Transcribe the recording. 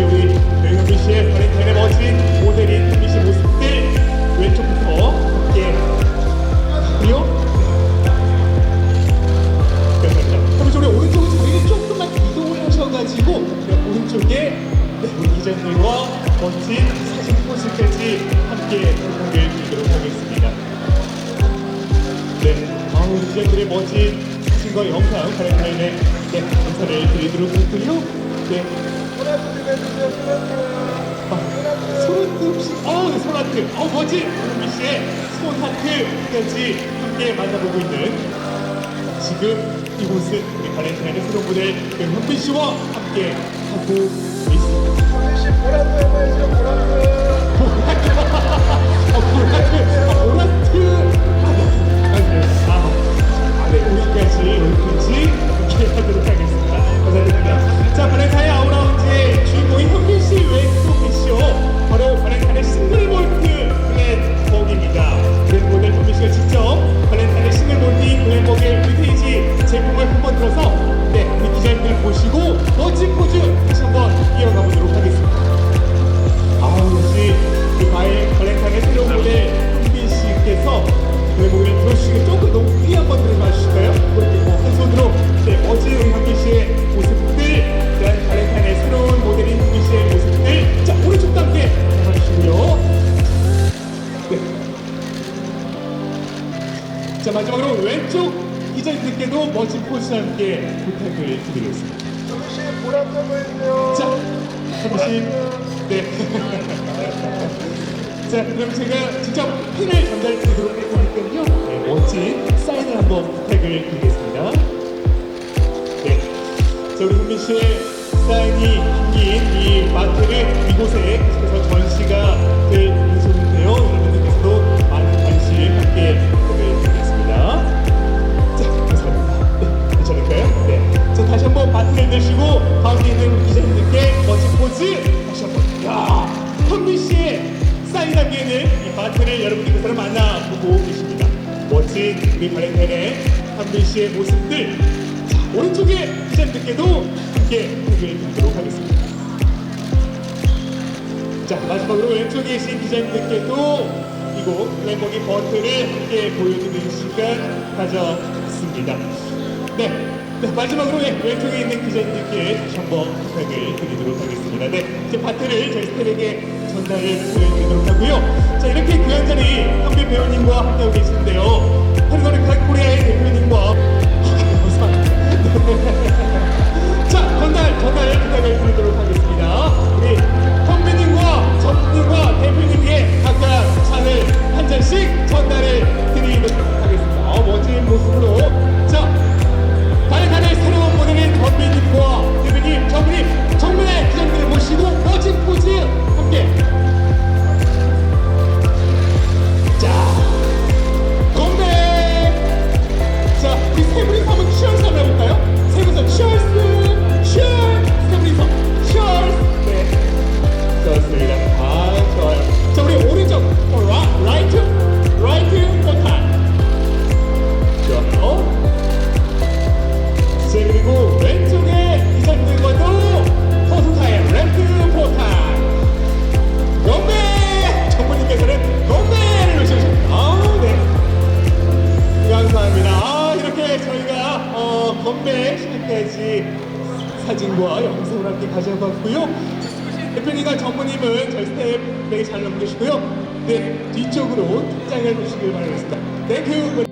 역시 우리 배경민 씨의 발렌타인의 멋진 모델인 김민 씨 모습들 왼쪽부터 함께 하고요. 감사합니다. 그러니까 그럼 우리 오른쪽은 자리를 조금만 이동을 하셔가지고 오른쪽에 네, 우리 이장님과 멋진 사진 포즈까지 함께 공개해 드리도록 하겠습니다. 네, 아우 이장님의 멋진 사진과 영상 발렌타인의 네, 감사를 드리도록 하고요. 네. 어, 네, 손하트, 어, 멋진 은미 씨의 손하트까지 함께 만나보고 있는 지금 이곳은 우리 발렌타인의 새로운 모델 그 현빈 씨와 함께 하고 있습니다. 어, 멋진 포즈 다시 한번 이어가 보도록 하겠습니다. 아우 역시 그 바의 발렌타인의 새로운 모델 현빈 씨께서 블랙목을 들어주시고 조금 너무 크게 한번 들어봐 주실까요? 그렇게 뭐한 손으로 네, 멋진 우리 현빈 씨의 모습들 그다음 발렌타인의 새로운 모델인 현빈 씨의 모습들 자 오른쪽도 함께 잡아주시고요 네. 자 마지막으로 왼쪽 기자님들께도 멋진 포즈 함께 부탁을 드리겠습니다 자, 잠시 네. 자, 그럼 제가 직접 펜을 전달드리도록 할 테니까요. 네, 멋진 사인을 한번 부탁을 드리겠습니다. 네. 자, 우리 현민 씨의 사인이 담긴 이 마트를 이곳에 계속해서 전시가 될 현민 씨의 사인 담기는 이 바트를 여러분들께서 만나보고 계십니다. 멋진 우리 발렌타인의 현민 씨의 모습들. 자, 오른쪽에 기자님들께도 함께 보여드리도록 하겠습니다. 자, 마지막으로 왼쪽에 계신 기자님들께도 이곳 램버기 버튼을 함께 보여드리는 시간 가졌습니다. 네. 네, 마지막으로 네, 왼쪽에 있는 기자님들께 다시 한번 부탁을 드리도록 하겠습니다. 네, 이제 바트를 저희 스태프에게 전달을 드리도록 하고요. 자, 이렇게 귀한 자리 한배 배우님과 함께하고 계시는데요. 하루가루 코리아의 대표님과 건배 시간까지 사진과 영상을 함께 가져봤고요. 대표님과 전무님은 저희 스태프에게 잘 넘겨주시고요. 네, 뒤쪽으로 등장해 주시길 바라겠습니다. 땡큐.